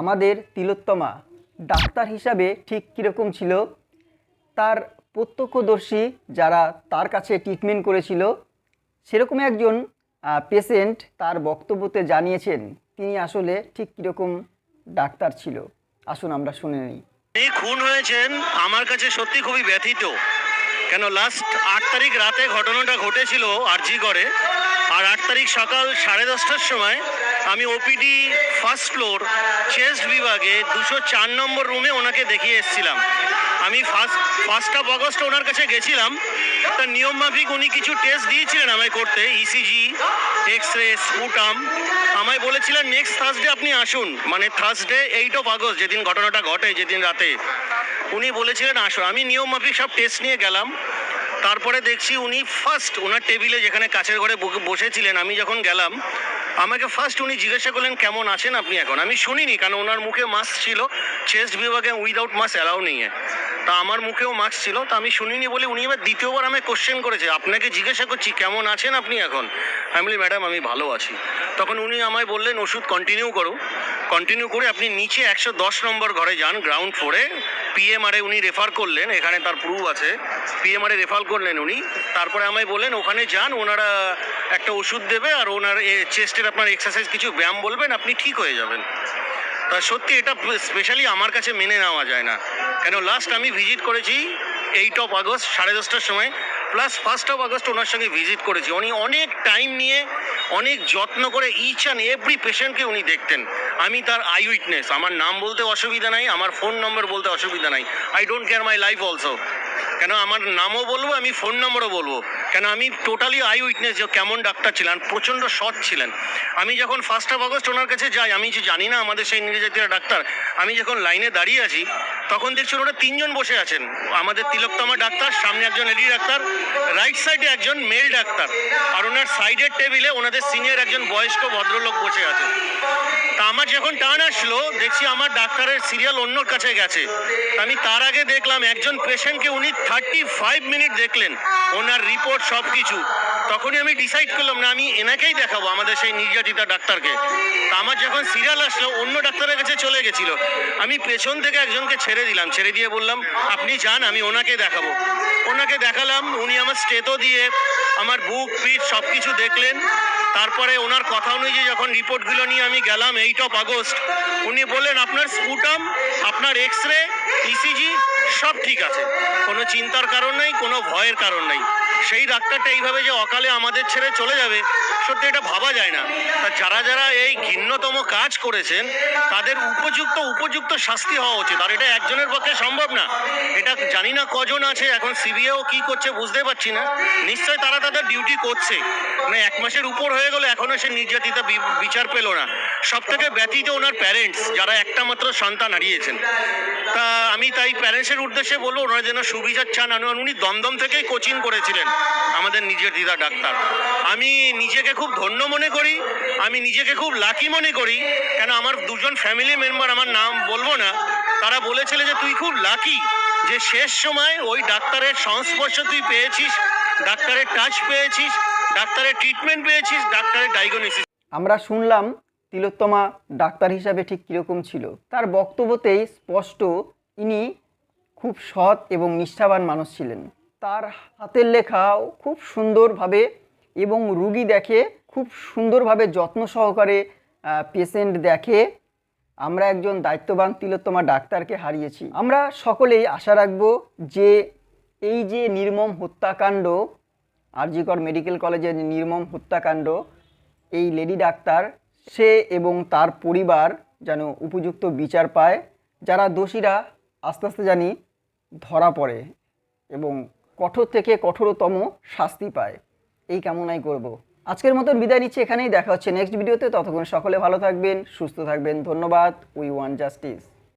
আমাদের তিলোত্তমা ডাক্তার হিসাবে ঠিক কীরকম ছিল? তার প্রত্যক্ষদর্শী যারা তার কাছে ট্রিটমেন্ট করেছিল, সেরকম একজন পেশেন্ট তার বক্তব্যতে জানিয়েছেন, তিনি আসলে ঠিক কীরকম ডাক্তার ছিল। আসুন আমরা শুনে নিই। এই খুন হয়েছেন আমার কাছে সত্যি খুবই ব্যথিত। কেন লাস্ট আট তারিখ রাতে ঘটনাটা ঘটেছিল আরজি করে আর আট তারিখ সকাল সাড়ে দশটার সময় আমি ওপিডি ফার্স্ট ফ্লোর চেস্ট বিভাগে দুশো চার নম্বর রুমে ওনাকে দেখিয়ে এসেছিলাম। আমি ফার্স্ট ফার্স্ট অফ অগস্ট ওনার কাছে গেছিলাম। তার নিয়ম মাফিক উনি কিছু টেস্ট দিয়েছিলেন আমায় করতে ইসিজি এক্স রে স্পুটাম আমায় বলেছিলেন নেক্সট থার্সডে আপনি আসুন। মানে থার্সডে এইট অফ আগস্ট যেদিন ঘটনাটা ঘটে, যেদিন রাতে। উনি বলেছিলেন, আসুন। আমি নিয়ম মাফিক সব টেস্ট নিয়ে গেলাম। তারপরে দেখছি উনি ফার্স্ট ওনার টেবিলে যেখানে কাছের ঘরে বসেছিলেন, আমি যখন গেলাম, আমাকে ফার্স্ট উনি জিজ্ঞাসা করলেন, কেমন আছেন আপনি এখন? আমি শুনিনি, কারণ ওনার মুখে মাস্ক ছিল চেস্ট বিভাগে উইদাউট মাস্ক অ্যালাউ নেই তা আমার মুখেও মাস্ক ছিল, তা আমি শুনিনি বলে উনি এবার দ্বিতীয়বার আমায় কোশ্চেন করেছে, আপনাকে জিজ্ঞাসা করছি, কেমন আছেন আপনি এখন? আমি বলি, ম্যাডাম, আমি ভালো আছি। তখন উনি আমায় বললেন, ওষুধ কন্টিনিউ করো কন্টিনিউ করে আপনি নিচে একশো দশ নম্বর ঘরে যান গ্রাউন্ড ফ্লোরে পিএমআরে উনি রেফার করলেন, এখানে তার প্রুফ আছে। পিএমআরে রেফার করলেন উনি। তারপরে আমায় বললেন, ওখানে যান, ওনারা একটা ওষুধ দেবে আর ওনার চেস্টের আপনার এক্সারসাইজ কিছু ব্যায়াম বলবেন, আপনি ঠিক হয়ে যাবেন। তা সত্যি এটা স্পেশালি আমার কাছে মেনে নেওয়া যায় না। কেন লাস্ট আমি ভিজিট করেছি এইট অফ আগস্ট সাড়ে দশটার সময়। প্লাস ফার্স্ট অফ আগস্ট ওনার সঙ্গে ভিজিট করেছি। উনি অনেক টাইম নিয়ে, অনেক যত্ন করে ইচ অ্যান্ড এভরি পেশেন্টকে উনি দেখতেন। আমি তার আই উইটনেস আমার নাম বলতে অসুবিধা নাই, আমার ফোন নম্বর বলতে অসুবিধা নাই। I don't care my life also কেন আমার নামও বলব, আমি ফোন নম্বরও বলব। কেন আমি টোটালি আই উইটনেস যে কেমন ডাক্তার ছিলেন, প্রচণ্ড সৎ ছিলেন। আমি যখন ফার্স্ট অফ আগস্ট ওনার কাছে যাই, আমি যে জানি না আমাদের সেই নির্যাতিরা ডাক্তার, আমি যখন লাইনে দাঁড়িয়ে আছি তখন দেখছি ওরা তিনজন বসে আছেন। আমাদের তিলকতমা ডাক্তার, সামনে একজন লেডি ডাক্তার রাইট সাইডে একজন মেল ডাক্তার। আর ওনার সাইডের টেবিলে ওনাদের সিনিয়র একজন বয়স্ক ভদ্রলোক বসে আছেন তা আমার যখন টান আসলো, দেখছি আমার ডাক্তারের সিরিয়াল অন্যর কাছে গেছে। আমি তার আগে দেখলাম একজন পেশেন্টকে উনি থার্টি ফাইভ মিনিট দেখলেন, ওনার রিপোর্ট সব কিছু তখনই আমি ডিসাইড করলাম, না, আমি এনাকেই দেখাবো, আমাদের সেই নির্যাতিতা ডাক্তারকে। তা আমার যখন সিরিয়াল আসলো, অন্য ডাক্তারের কাছে চলে গেছিল। আমি পেছন থেকে একজনকে ছেড়ে দিলাম, ছেড়ে দিয়ে বললাম, আপনি যান, আমি ওনাকে দেখাবো। ওনাকে দেখালাম, উনি আমার স্টেতো দিয়ে আমার বুক, পিঠ সব কিছু দেখলেন। তারপরে ওনার কথা অনুযায়ী যখন রিপোর্টগুলো নিয়ে আমি গেলাম এইট অফ আগস্ট, উনি বললেন, আপনার স্পুটাম, আপনার এক্স রে ইসিজি, সব ঠিক আছে। কোনো চিন্তার কারণ নেই, কোনো ভয়ের কারণ নেই। সেই ডাক্তারটা এইভাবে যে অকালে আমাদের ছেড়ে চলে যাবে, সত্যি এটা ভাবা যায় না। তা যারা যারা এই ঘিন্নতম কাজ করেছেন, তাদের উপযুক্ত উপযুক্ত শাস্তি হওয়া উচিত। আর এটা একজনের পক্ষে সম্ভব না। এটা জানি না কজন আছে, এখন সিবিআইও কি করছে বুঝতে পারছি না। নিশ্চয় তারা তাদের ডিউটি করছে। মানে এক মাসের উপর হয়ে গেল, এখনও সে নির্যাতিতা বিচার পেল না। সব থেকে ব্যতীত ওনার প্যারেন্টস, যারা একটা মাত্র সন্তান হারিয়েছেন। তা আমি তাই প্যারেন্টসের উদ্দেশ্যে বলব, ওনারা যেন সুবিচার চান। উনি দমদম থেকেই কোচিং করেছিলেন, আমাদের নিজের দিদা ডাক্তার। আমি নিজেকে খুব ধন্য মনে করি, আমি নিজেকে খুব লাকি মনে করি, কেন আমার দুজন ফ্যামিলি মেম্বার আমার নাম বলব না, তারা বলেছিল যে তুই খুব লাকি যে শেষ সময় ওই ডাক্তারের সংস্পর্শ তুই পেয়েছিস, ডাক্তারের টাচ পেয়েছিস, ডাক্তারের ট্রিটমেন্ট পেয়েছিস, ডাক্তারের ডায়াগনোসিস আমরা শুনলাম তিলোত্তমা ডাক্তার হিসাবে ঠিক কীরকম ছিল? তার বক্তব্যতেই স্পষ্ট, ইনি খুব সৎ এবং নিষ্ঠাবান মানুষ ছিলেন। তার হাতের লেখাও খুব সুন্দরভাবে এবং রুগী দেখে খুব সুন্দরভাবে যত্ন সহকারে পেশেন্ট দেখে আমরা একজন দায়িত্ববান তিলোত্তমা ডাক্তারকে হারিয়েছি। আমরা সকলেই আশা রাখব যে এই যে নির্মম হত্যাকাণ্ড আরজিকর মেডিকেল কলেজের নির্মম হত্যাকাণ্ড, এই লেডি ডাক্তার সে এবং তার পরিবার যেন উপযুক্ত বিচার পায়, যারা দোষীরা আস্তে আস্তে জানি ধরা পড়ে এবং কঠোর থেকে কঠোরতম শাস্তি পায়। এই কামনাই করব। আজকের মতন বিদায় নিচ্ছি, এখানেই দেখা হচ্ছে নেক্সট ভিডিওতে ততক্ষণ সকলে ভালো থাকবেন, সুস্থ থাকবেন। ধন্যবাদ উই ওয়ান জাস্টিস